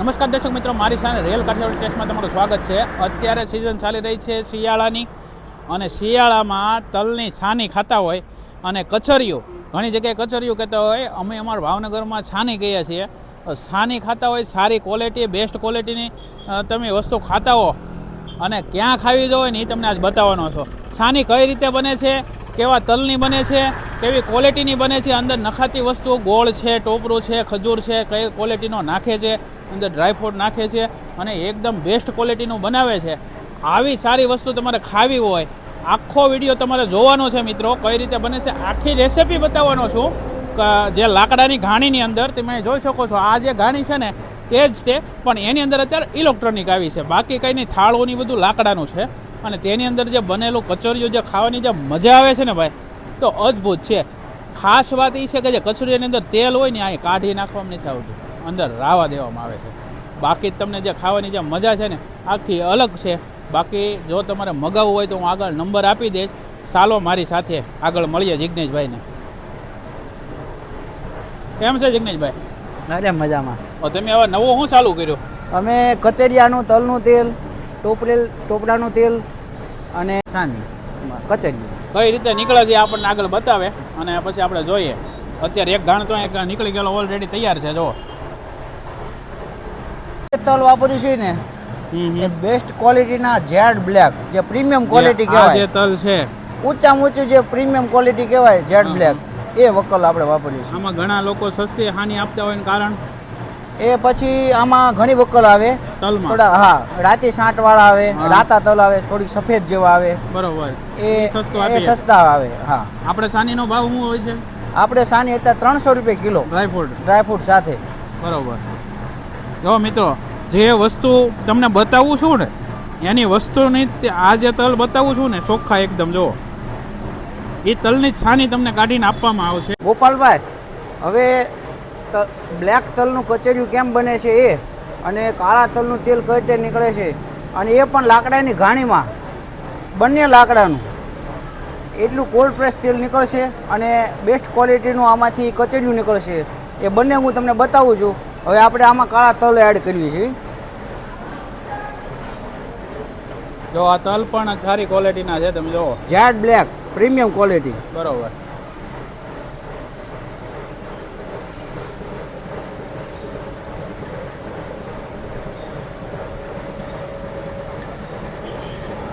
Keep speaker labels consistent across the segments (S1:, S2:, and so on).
S1: નમસ્કાર દર્શક મિત્રો, મારી સાથે રેલ કાઠિયાવાડી ટેસ્ટમાં તમારું સ્વાગત છે. અત્યારે સિઝન ચાલી રહી છે શિયાળાની અને શિયાળામાં તલની છાની ખાતા હોય અને કચરિયું ઘણી જગ્યાએ કચરિયું કહેતા હોય, અમે અમારા ભાવનગરમાં છાની કહીએ છીએ. છાની ખાતા હોય, સારી ક્વોલિટી બેસ્ટ ક્વોલિટીની તમે વસ્તુ ખાતા હો અને ક્યાં ખાવી હોય ને એ તમને આજ બતાવવાનો છો. છાની કઈ રીતે બને છે, કેવા તલની બને છે, કેવી ક્વોલિટીની બને છે, અંદર નખાતી વસ્તુ ગોળ છે, ટોપરું છે, ખજૂર છે, કઈ ક્વોલિટીનો નાખે છે અંદર ડ્રાયફ્રૂટ નાખે છે અને એકદમ બેસ્ટ ક્વોલિટીનું બનાવે છે. આવી સારી વસ્તુ તમારે ખાવી હોય, આખો વીડિયો તમારે જોવાનો છે મિત્રો, કઈ રીતે બને છે, આખી રેસિપી બતાવવાનો છું. જે લાકડાની ઘાણીની અંદર તમે જોઈ શકો છો, આ જે ઘાણી છે ને તે જ તે, પણ એની અંદર અત્યારે ઇલેક્ટ્રોનિક આવી છે. બાકી કંઈ નહીં થાળોની બધું લાકડાનું છે. અને તેની અંદર જે બનેલું કચરિયું જે ખાવાની જે મજા આવે છે ને ભાઈ, તો અદ્ભુત છે. ખાસ વાત એ છે કે જે કચોરીની અંદર તેલ હોય ને, આ કાઢી નાખવામાં નથી આવતું. અંદર રાવા દેવામાં આવે છે. બાકી તમને જે ખાવાની જે મજા છે ને આખી અલગ છે. બાકી જો તમારે મગાવવું હોય તો હું આગળ નંબર આપી દઈશ. ચાલો મારી સાથે આગળ મળીએ જિજ્ઞેશભાઈને કેમ છે જિજ્ઞેશભાઈ
S2: અરે મજામાં.
S1: તમે હવે નવું શું ચાલુ કર્યું?
S2: અમે કચેરિયાનું તલનું તેલ ટોપરેલ ટોપરાનું તેલ અને સાની કચેરી.
S1: કઈ રીતે નીકળે છે આપણને આગળ બતાવે અને પછી આપણે જોઈએ. અત્યારે એક ગાણ તો એક નીકળી ગયેલો ઓલરેડી તૈયાર છે જે
S2: તલ વાપર્યું છે ને એ બેસ્ટ ક્વોલિટીના ઝેડ બ્લેક જે પ્રીમિયમ ક્વોલિટી
S1: કહેવાય જે તલ છે.
S2: ઊંચામાં ઊંચું જે પ્રીમિયમ ક્વોલિટી કહેવાય ઝેડ બ્લેક એ વકલ આપણે વાપરીએ છીએ.
S1: આમાં ઘણા લોકો સસ્તી હાની આપતા હોય કારણ?
S2: એ પછી આમાં ઘણી વકલ આવે. થોડા હા રાતી સાંઠ વાળા આવે. રાતા તલ આવે થોડીક સફેદ જેવા આવે.
S1: બરોબર.
S2: એ
S1: સસ્તું
S2: એ સસ્તા આવે હા.
S1: આપણે સાનીનો ભાવ શું હોય છે?
S2: આપણે સાની અત્યારે ત્રણસો રૂપિયા કિલો.
S1: ડ્રાયફ્રૂટ
S2: ડ્રાયફ્રૂટ સાથે.
S1: બરોબર. જો મિત્રો, જે વસ્તુ તમને બતાવું છું ને, એની વસ્તુની આ જે તલ બતાવું છું ને, ચોખ્ખા એકદમ જો એ તલની છાની તમને કાઢીને આપવામાં આવશે.
S2: ગોપાલભાઈ, હવે બ્લેક તલનું કચેરિયું કેમ બને છે એ? અને કાળા તલનું તેલ કઈ રીતે નીકળે છે? અને એ પણ લાકડાની ઘાણીમાં, બંને લાકડાનું. એટલું કોલ્ડ પ્રેસ તેલ નીકળશે અને બેસ્ટ ક્વોલિટીનું આમાંથી કચેરિયું નીકળશે. એ બંને હું તમને બતાવું છું. હવે આપણે આમાં કાળા તલ એડ કરીએ છીએ.
S1: જો આ તલ પણ સારી ક્વોલિટીના છે તમે જુઓ.
S2: જેડ બ્લેક પ્રીમિયમ ક્વોલિટી
S1: બરોબર.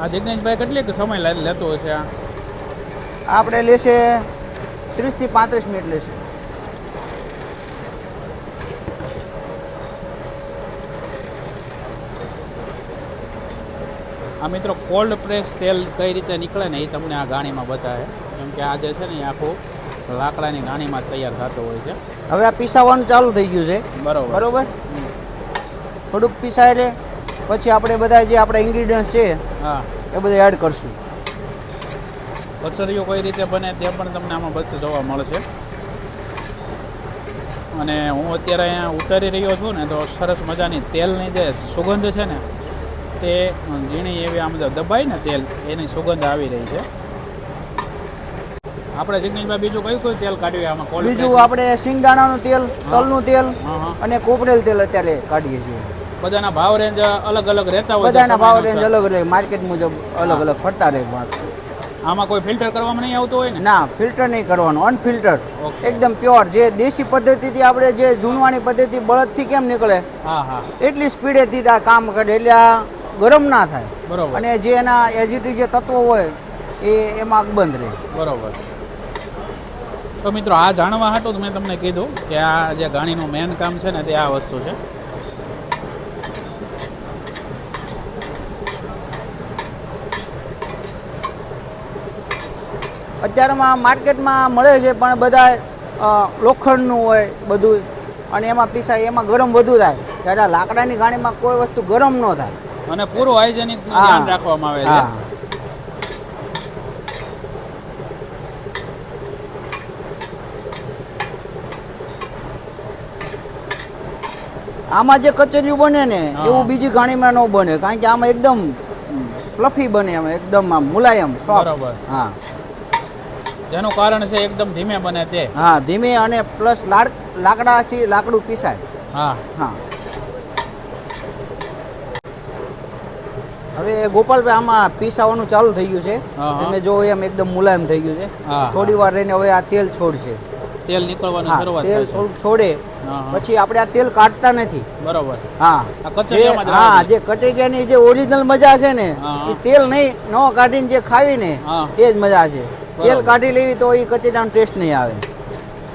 S1: આ જિજ્ઞેશભાઈ કેટલીક સમય લેતો હશે આ?
S2: આપણે લેશે ત્રીસથી પાંત્રીસ મિનિટ લેશે.
S1: આ મિત્રો કોલ્ડ પ્રેસ તેલ કઈ રીતે નીકળે ને એ તમને આ ગાણીમાં બતાવે. કેમ કે આ જે છે ને આખું લાકડાની ગાણીમાં તૈયાર થતો હોય છે.
S2: હવે આ પીસાવાનું ચાલુ થઈ ગયું છે.
S1: બરોબર.
S2: બરોબર? થોડુંક પીસાય એટલે પછી આપણે બધા જે આપણા ઇન્ગ્રીડિયન્ટ છે
S1: હા.
S2: એ બધા એડ કરશું.
S1: કચરીઓ કઈ રીતે બને તે પણ તમને આમાં બધું જોવા મળશે. અને હું અત્યારે અહીંયા ઉતારી રહ્યો છું ને તો સરસ મજાની તેલની જે સુગંધ છે ને તે ઝીણી એવી આમ જો દબાઈ ને તેલ એની સુગંધ આવી રહી છે. આપણે જગનીશભાઈ બીજું કયું કયું તેલ કાઢ્યું આમાં?
S2: બીજું આપણે સિંગદાણાનું તેલ તલનું તેલ અને કોપરેલ તેલ અત્યારે કાઢીએ છીએ.
S1: બધાના ભાવ રેન્જ અલગ અલગ રહેતા હોય
S2: બધાના ભાવ રેન્જ અલગ રહે માર્કેટ મુજબ અલગ અલગ ફરતા રહે.
S1: આમાં કોઈ ફિલ્ટર કરવામાં નહીં આવતું હોય ને?
S2: ના ફિલ્ટર નહીં કરવાનું અનફિલ્ટર. એકદમ પ્યોર જે દેશી પદ્ધતિથી આપણે જે જૂનવાની પદ્ધતિ બળદથી કેમ નીકળે?
S1: હા હા.
S2: એટલી સ્પીડેથી આ કામ કરે એટલે આ ગરમ ના થાય.
S1: બરોબર.
S2: અને જે એના એજીટી જે તત્વો હોય એ એમાં બંધ રહે.
S1: બરોબર. તો મિત્રો આ જાણવા હતું જ મેં તમને કીધું કે આ જે ગાણીનું મેન કામ છે ને તે આ વસ્તુ છે.
S2: અત્યારમાં માર્કેટમાં મળે છે પણ બધા લોખંડનું હોય બધું અને એમાં પીસાય એમાં ગરમ વધુ થાય. ત્યારે આ લાકડાની ગાણીમાં કોઈ વસ્તુ ગરમ ન થાય.
S1: અને પૂરું હાઇજેનિક ધ્યાન રાખવામાં આવે છે.
S2: આમાં જે કચરિયું બને ને એવું બીજી ઘાણીમાં ન બને કારણ કે આમાં એકદમ ફ્લફી બને આમાં એકદમ આમ મુલાયમ સોફ્ટ
S1: બરોબર.
S2: હા.
S1: જેનું કારણ છે એકદમ ધીમે બને તે.
S2: હા ધીમે અને પ્લસ લાકડાથી લાકડું પીસાય.
S1: હા.
S2: હા. હવે ગોપાલભાઈ આમાં પીસાવાનું ચાલુ થઈ ગયું છે. તમે જો એમ એકદમ મુલાયમ થઈ ગયું છે. થોડી વાર રહીને હવે આ તેલ છોડશે.
S1: તેલ નીકળવાની શરૂઆત
S2: તેલ થોડું છોડે. પછી આપણે આ તેલ કાઢતા નથી.
S1: બરોબર.
S2: હા. હા જે કચરિયાની જે ઓરિજિનલ મજા છે ને. એ તેલ નહીં ન કાઢીને જે ખાવીને. એ જ મજા છે. તેલ કાઢી લેવી તો એ કચરિયાનો ટેસ્ટ નહીં આવે.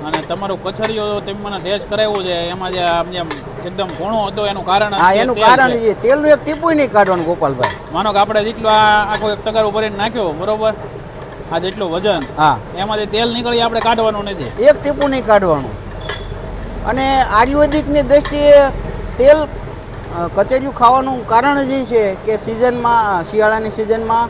S1: અને તમારું કચરિયો તમે મને ટેસ્ટ કરાવ્યું છે. એમાં જે આમ જેમ એકદમ ઘણો હતો એનું કારણ
S2: હા એનું કારણ એ તેલનું એક ટીપું નહીં કાઢવાનું ગોપાલભાઈ.
S1: માનો કે આપણે જેટલું આ આખો એક તગારો ભરીને નાખ્યો બરોબર? આ જેટલું વજન.
S2: હા.
S1: એમાંથી તેલ નીકળી આપણે કાઢવાનું નથી.
S2: એક ટીપું નહીં કાઢવાનું. અને આયુર્વેદિકની દ્રષ્ટિએ તેલ અ, ખાવાનું કારણ જ એ છે કે સિઝનમાં શિયાળાની સિઝનમાં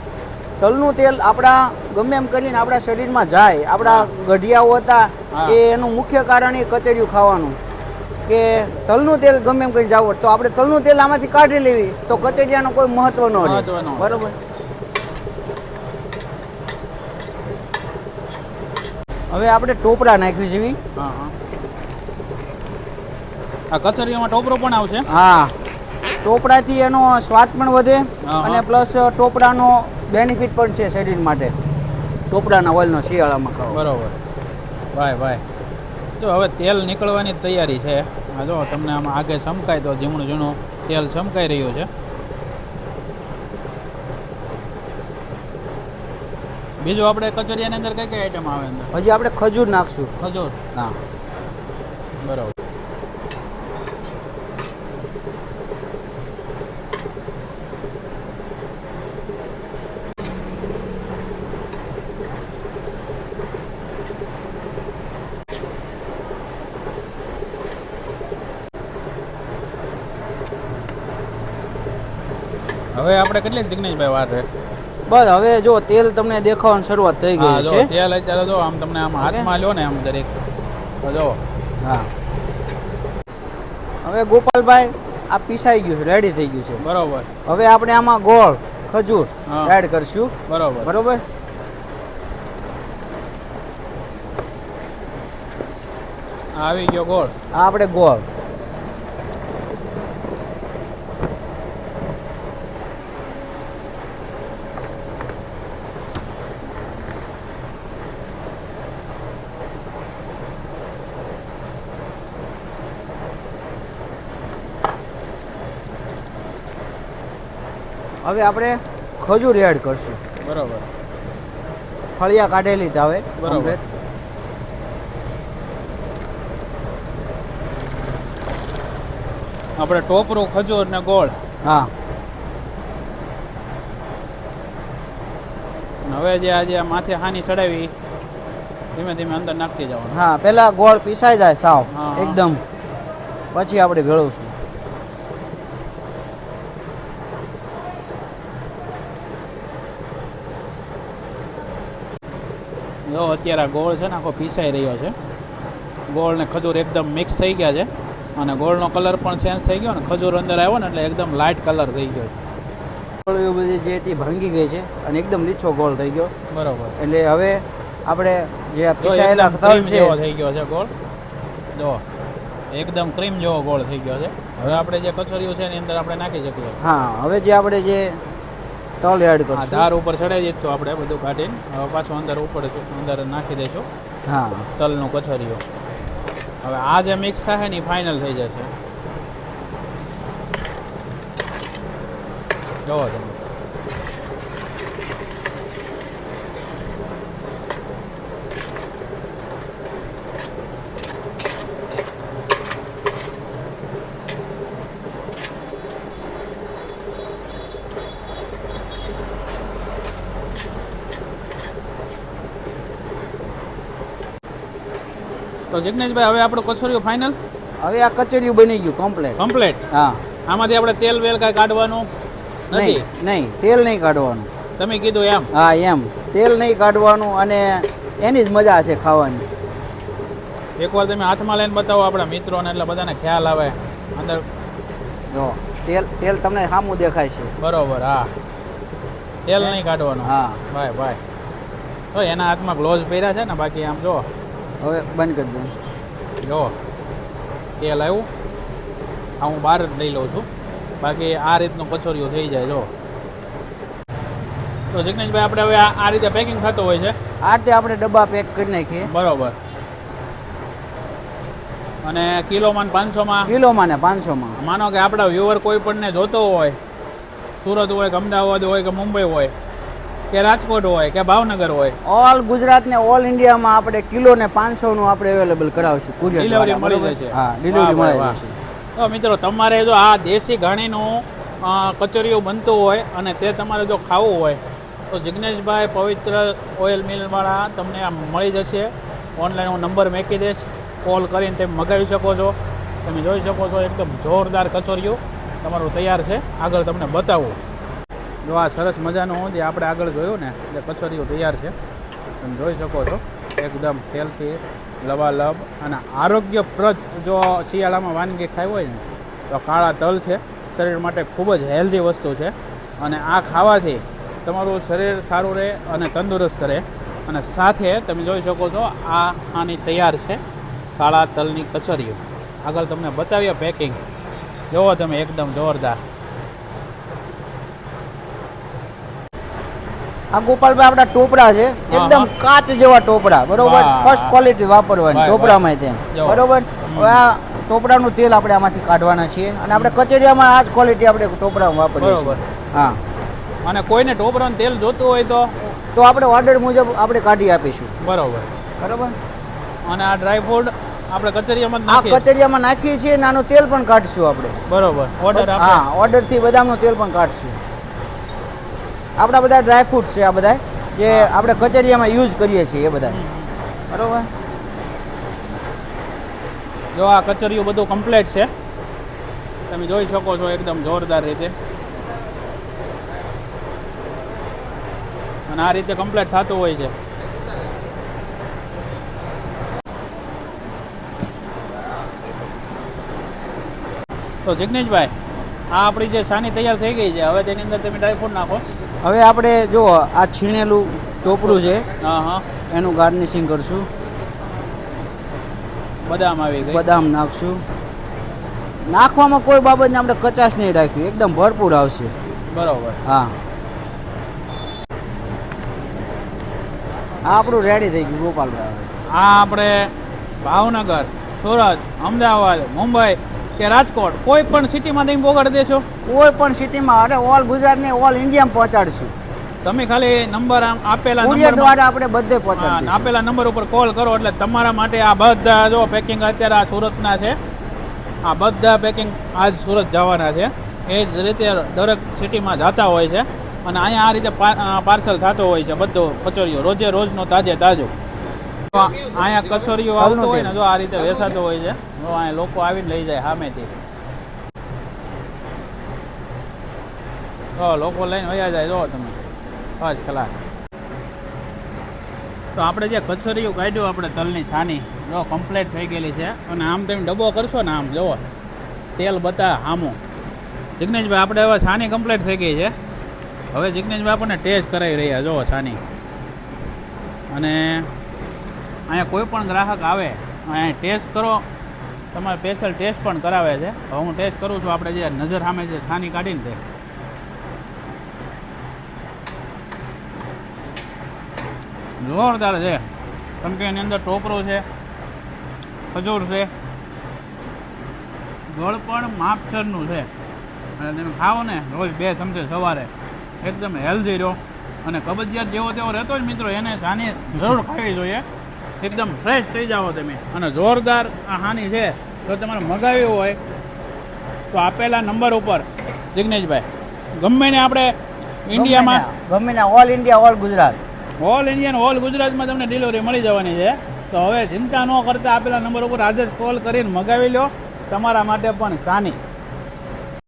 S2: તલનું તેલ આપણા ગમે એમ કરીને આપણા શરીરમાં જાય. આપણા ગઢિયાઓ હતા એ એનું મુખ્ય કારણ એ કચરિયું ખાવાનું. કે તલનું તેલ ગમે એમ કરી જાવ તો આપણે તલનું તેલ આમાંથી કાઢી લેવી. તો કચરિયાનો કોઈ મહત્વ ન રહે. બરોબર? હવે આપણે ટોપરા નાખ્યું છે
S1: આ કચરિયામાં ટોપરો પણ આવશે?
S2: હા. ટોપરાથી એનો સ્વાદ પણ વધે અને પ્લસ ટોપરાનો બેનિફિટ પણ છે શરીર માટે. ટોપરાના ઓઇલનો શિયાળામાં ખાવ.
S1: બરોબર. ભાઈ ભાઈ. જો હવે તેલ નીકળવાની તૈયારી છે. આ જો તમને આમાં આગે ચમકાય તો ઝીણું ઝીણું તેલ ચમકાઈ રહ્યું છે. બીજું આપણે કચરિયાની અંદર કઈ કઈ આઈટમ આવે અંદર?
S2: હજી આપણે ખજૂર નાખશું.
S1: ખજૂર?
S2: હા.
S1: બરોબર. હવે આપણે કેટલીક જિગ્નેશભાઈ વાત છે?
S2: બસ હવે જો તેલ તમને દેખાવાની શરૂઆત થઈ ગઈ છે.
S1: તેલ અત્યારે જો આમ તમને આમ હાથમાં લ્યો ને આમ દરેક જો.
S2: હા. હવે ગોપાલભાઈ આ પીસાઈ ગયું છે રેડી થઈ ગયું છે.
S1: બરોબર.
S2: હવે આપણે આમાં ગોળ ખજૂર એડ કરશું.
S1: બરોબર.
S2: બરોબર?
S1: આવી ગયો ગોળ.
S2: આ આપણે ગોળ. હવે આપણે ખજૂર એડ કરશું.
S1: બરોબર.
S2: ફળિયા કાઢેલી તાવે
S1: બરોબર. આપણે ટોપરું ખજૂર ને ગોળ.
S2: હા.
S1: હવે જે આજે આ માથે હાની ચડાવી ધીમે ધીમે અંદર નાખતી જવાનું.
S2: હા પેલા ગોળ પીસાઈ જાય સાવ. એકદમ. પછી આપણે ભેળવશું.
S1: અત્યારે આ ગોળ છે ને આખો પીસાઈ રહ્યો છે. ગોળ ને ખજૂર એકદમ મિક્સ થઈ ગયા છે. અને ગોળનો કલર પણ ચેન્જ થઈ ગયો ને ખજૂર અંદર આવ્યો ને એટલે એકદમ લાઇટ કલર થઈ ગયો.
S2: ગોળ એવું બધી જે હતી ભાંગી ગઈ છે અને એકદમ લીછો ગોળ થઈ ગયો.
S1: બરાબર.
S2: એટલે હવે આપણે જે પીસાયેલા તલ છે
S1: થઈ ગયો છે ગોળ. જો એકદમ ક્રીમ જેવો ગોળ થઈ ગયો છે. હવે આપણે જે કચોરીઓ છે એની અંદર આપણે નાખી શકીએ.
S2: હા હવે જે આપણે જે તલ એડ કરશું.
S1: દાર ઉપર ચડાવી તો આપણે બધું કાઢીને હવે પાછું અંદર ઉપર અંદર નાખી દઈશું.
S2: હા.
S1: તલનું કચરિયો હવે આ જે મિક્સ થાય ને એ ફાઇનલ થઈ જશે. જોવો તમે. તો જિગ્નેશભાઈ હવે આપણું કચોરીઓ ફાઇનલ
S2: હવે આ કચરિયું બની ગયું કમ્પ્લેટ
S1: કમ્પ્લેટ
S2: હા.
S1: આમાંથી આપણે તેલ વેલ કાંઈ કાઢવાનું? નથી?
S2: નહીં નહીં તેલ નહીં કાઢવાનું.
S1: તમે કીધું એમ?
S2: હા એમ. તેલ નહીં કાઢવાનું અને એની જ મજા છે ખાવાની.
S1: એકવાર તમે હાથમાં લઈને બતાવો આપણા મિત્રોને એટલે બધાને ખ્યાલ આવે. અંદર
S2: જો તેલ તેલ તમને સામું દેખાય છે.
S1: બરોબર હા. તેલ નહીં કાઢવાનું.
S2: હા.
S1: ભાઈ ભાઈ. તો એના હાથમાં ગ્લોવ્સ પહેર્યા છે ને બાકી આમ જો.
S2: હવે બંધ કરી દઉં.
S1: જો તેલ આવ્યું. આ હું બહાર જ લઈ લઉં છું. બાકી આ રીતનું કચોરીઓ થઈ જાય જો. તો જગનેશભાઈ આપણે હવે આ રીતે પેકિંગ થતો હોય છે?
S2: આ રીતે આપણે ડબ્બા પેક કરી નાખીએ.
S1: બરોબર. અને કિલોમાં પાંચસોમાં?
S2: કિલોમાં ને પાંચસોમાં.
S1: માનો કે આપણા વ્યુઅર કોઈ પણને જોતો હોય સુરત હોય કે અમદાવાદ હોય કે મુંબઈ હોય કે રાજકોટ હોય કે ભાવનગર હોય?
S2: ઓલ ગુજરાત ને ઓલ ઇન્ડિયામાં આપણે કિલો ને પાંચસો નું આપણે અવેલેબલ કરાવશું. કુરિયર ડિલિવરી
S1: મળી જશે.
S2: હા ડિલિવરી મળી જશે.
S1: તો મિત્રો તમારે જો આ દેશી ઘાણીનું અ, કચરિયું બનતું હોય અને તે તમારે જો ખાવું હોય તો જિગ્નેશભાઈ પવિત્ર ઓઇલ મિલવાળા તમને આ મળી જશે. ઓનલાઈન હું નંબર મેકી દઈશ. કોલ કરીને તમે મગાવી શકો છો. તમે જોઈ શકો છો એકદમ જોરદાર કચોરીઓ તમારું તૈયાર છે. આગળ તમને બતાવું. જો આ સરસ મજાનો જે આપણે આગળ જોયું ને, એટલે કચોરિયું તૈયાર છે. તમે જોઈ શકો છો, એકદમ તેલથી લવાલબ અને આરોગ્યપ્રદ જો શિયાળામાં વાનગી ખાઈ હોય ને, તો કાળા તલ છે. શરીર માટે ખૂબ જ હેલ્ધી વસ્તુ છે. અને આ ખાવાથી તમારું શરીર સારું રહે અને તંદુરસ્ત રહે. અને સાથે તમે જોઈ શકો છો, આ આની તૈયાર છે કાળા તલની કચરીઓ. આગળ તમને બતાવીએ પેકિંગ જોવો તમે એકદમ જોરદાર.
S2: આ ગોપાલભાઈ આપણા ટોપરા છે. એકદમ કાચ જેવા ટોપરા. બરોબર. ફર્સ્ટ ક્વોલિટી વાપરવાની ટોપરામાં તેમ. બરોબર? આ ટોપરાનું તેલ આપણે આમાંથી કાઢવાના છીએ. અને આપણે કચેરીમાં આ જ ક્વોલિટી આપણે ટોપરામાં વાપરીએ છીએ. હા.
S1: અને કોઈને ટોપરાનું તેલ જોતું હોય તો?
S2: તો આપણે ઓર્ડર મુજબ આપણે કાઢી આપીશું.
S1: બરોબર.
S2: બરોબર?
S1: અને આ ડ્રાય ફ્રૂટ આપણે કચરિયામાં
S2: આ
S1: નાખીએ?
S2: નાખીએ છીએ નાનું તેલ પણ કાઢશું આપણે.
S1: બરોબર. ઓર્ડર
S2: હા ઓર્ડરથી બદામનું તેલ પણ કાઢશું. આપણા બધા ડ્રાય ફ્રૂટ છે આ બધા જે આપણે કચેરીયામાં યુઝ કરીએ છીએ એ બધા બરોબર?
S1: જો આ કચરિયું બધું કમ્પ્લીટ છે. તમે જોઈ શકો છો એકદમ જોરદાર રીતે. અને આ રીતે કમ્પ્લીટ થતું હોય છે. તો જિગ્નેશભાઈ આ આપણી જે સાની તૈયાર થઈ ગઈ છે હવે તેની અંદર તમે ડ્રાયફ્રૂટ નાખો.
S2: હવે આપણે જો આ છીણેલું ટોપરું છે
S1: હા હા.
S2: એનું ગાર્નિશિંગ કરશું.
S1: બદામ આવી ગઈ.
S2: બદામ નાખશું. નાખવામાં કોઈ બાબતને આપણે કચાશ નહીં રાખ્યું એકદમ ભરપૂર આવશે.
S1: બરાબર.
S2: હા. આ આપણું રેડી થઈ ગયું ગોપાલભાઈ.
S1: આ આપણે ભાવનગર સુરત અમદાવાદ મુંબઈ કે રાજકોટ કોઈ પણ સિટીમાં તમે પહોંચાડી દેશો?
S2: કોઈ પણ સિટીમાં અરે ઓલ ગુજરાતને ઓલ ઇન્ડિયામાં પહોંચાડશું.
S1: તમે ખાલી નંબર આમ આપેલા નંબર
S2: દ્વારા આપણે બધે પહોંચાડી
S1: આપેલા નંબર ઉપર કોલ કરો એટલે તમારા માટે આ બધા જો પેકિંગ અત્યારે આ સુરતના છે આ બધા પેકિંગ આજ સુરત જવાના છે. એ જ રીતે દરેક સિટીમાં જતા હોય છે. અને અહીંયા આ રીતે પાર્સલ થતો હોય છે બધો કચોરીઓ રોજે રોજનો તાજે તાજું. અહીંયા કસોરીઓ આવતો હોય ને જો આ રીતે વેસાતો હોય છે જો અહીંયા લોકો આવીને લઈ જાય સામેથી. તો લોકો લઈને વયા જાય જો તમે. પાંચ કલાક. તો આપણે જે કચોરીઓ કાઢ્યું આપણે તલની છાની જો કમ્પ્લીટ થઈ ગયેલી છે. અને આમ તમે ડબ્બો કરશો ને આમ જુઓ. તેલ બતા આમું જિગ્નેશભાઈ આપણે હવે છાની કમ્પ્લીટ થઈ ગઈ છે. હવે જિગ્નેશભાઈ આપણને ટેસ્ટ કરાવી રહ્યા જુઓ છાની. અને અહીંયા કોઈ પણ ગ્રાહક આવે, અહીંયા ટેસ્ટ કરો. તમારે સ્પેશિયલ ટેસ્ટ પણ કરાવે છે. હવે હું ટેસ્ટ કરું છું, આપણે જે નજર સામે જે છાની કાઢીને તે. જોરદાર છે. કેમ કે એની અંદર ટોપરો છે, ખજૂર છે. ગળ પણ માપસરનું છે. અને તમે ખાઓ ને, રોજ બે ચમચે સવારે. એકદમ હેલ્ધી રહો. અને કબજિયાત જેવો તેવો રહેતો જ મિત્રો, એને સાની જરૂર ખાવી જોઈએ. એકદમ ફ્રેશ થઈ જાઓ તમે. અને જોરદાર આ હાની છે. જો તમારે મગાવી હોય તો આપેલા નંબર ઉપર જિગ્નેશભાઈ ગમે ને આપણે ઇન્ડિયામાં
S2: ગમે ને all India all Gujarat.
S1: All India all ગુજરાતમાં તમને ડિલિવરી મળી જવાની છે. તો હવે ચિંતા ન કરતા આપેલા નંબર ઉપર આજે જ કોલ કરીને મગાવી લો. તમારા માટે પણ સાની.